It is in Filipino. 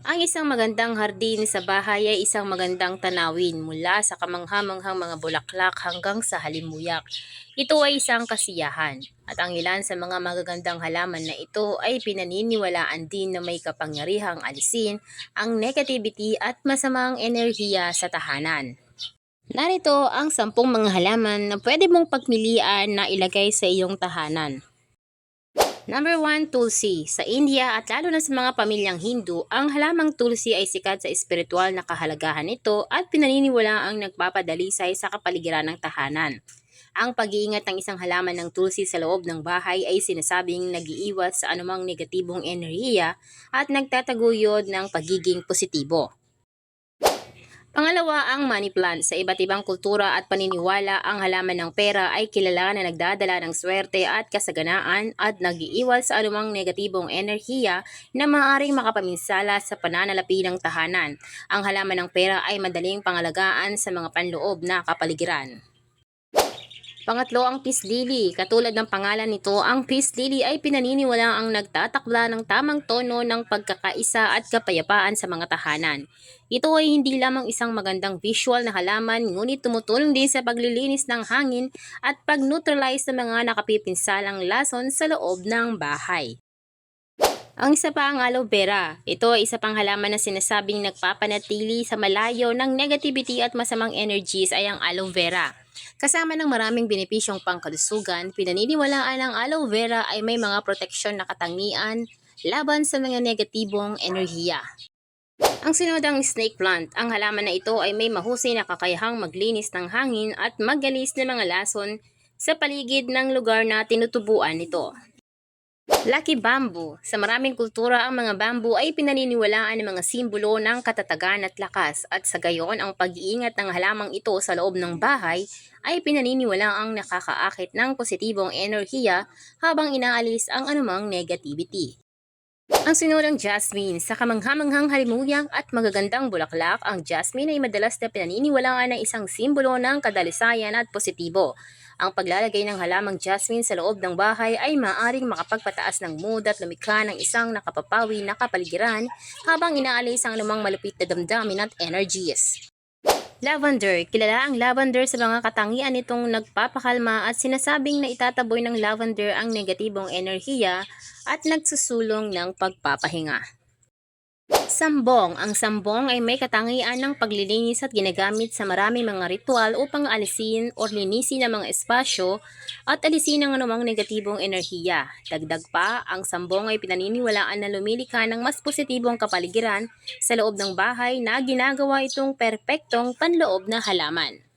Ang isang magandang hardin sa bahay ay isang magandang tanawin mula sa kamanghamanghang mga bulaklak hanggang sa halimuyak. Ito ay isang kasiyahan at ang ilan sa mga magagandang halaman na ito ay pinaniniwalaan din na may kapangyarihang alisin ang negativity at masamang enerhiya sa tahanan. Narito ang sampung mga halaman na pwede mong pagpilian na ilagay sa iyong tahanan. Number 1, Tulsi. Sa India at lalo na sa mga pamilyang Hindu, ang halamang Tulsi ay sikat sa espiritual na kahalagahan nito at pinaniniwala ang nagpapadalisay sa kapaligiran ng tahanan. Ang pag-iingat ng isang halaman ng tulsi sa loob ng bahay ay sinasabing nag-iiwas sa anumang negatibong enerhiya at nagtataguyod ng pagiging positibo. Pangalawa ang money plant. Sa iba't ibang kultura at paniniwala, ang halaman ng pera ay kilala na nagdadala ng swerte at kasaganaan at nag-iiwas sa anumang negatibong enerhiya na maaaring makapaminsala sa pananalapi ng tahanan. Ang halaman ng pera ay madaling pangalagaan sa mga panloob na kapaligiran. Pangatlo ang peace lily. Katulad ng pangalan nito, ang peace lily ay pinaniniwala ang nagtatakla ng tamang tono ng pagkakaisa at kapayapaan sa mga tahanan. Ito ay hindi lamang isang magandang visual na halaman, ngunit tumutulong din sa paglilinis ng hangin at pag-neutralize ng mga nakapipinsalang lason sa loob ng bahay. Ang isa pa ang aloe vera. Ito ay isa pang halaman na sinasabing nagpapanatili sa malayo ng negativity at masamang energies ay ang aloe vera. Kasama ng maraming benepisyong pangkalusugan, pinaniniwalaan ang aloe vera ay may mga proteksyon na katangian laban sa mga negatibong enerhiya. Ang sunod ang snake plant. Ang halaman na ito ay may mahusay na kakayahang maglinis ng hangin at magalis ng mga lason sa paligid ng lugar na tinutubuan nito. Lucky Bamboo. Sa maraming kultura, ang mga bamboo ay pinaniniwalaan ng mga simbolo ng katatagan at lakas at sa gayon ang pag-iingat ng halamang ito sa loob ng bahay ay pinaniniwalaang nakakaakit ng positibong enerhiya habang inaalis ang anumang negativity. Ang sunod ang jasmine. Sa kamanghamanghang halimuyak at magagandang bulaklak, ang jasmine ay madalas na pinaniniwalaan ng isang simbolo ng kadalisayan at positibo. Ang paglalagay ng halamang jasmine sa loob ng bahay ay maaring makapagpataas ng mood at lumikha ng isang nakapapawi na kapaligiran habang inaalis ang anumang malupit na damdamin at energies. Lavender. Kilala ang lavender sa mga katangian nitong nagpapakalma at sinasabing na itataboy ng lavender ang negatibong enerhiya at nagsusulong ng pagpapahinga. Sambong. Ang sambong ay may katangian ng paglilinis at ginagamit sa maraming mga ritual upang alisin o linisin ang mga espasyo at alisin ang anumang negatibong enerhiya. Dagdag pa, ang sambong ay pinaniniwalaan na lumilika ng mas positibong kapaligiran sa loob ng bahay na ginagawa itong perpektong panloob na halaman.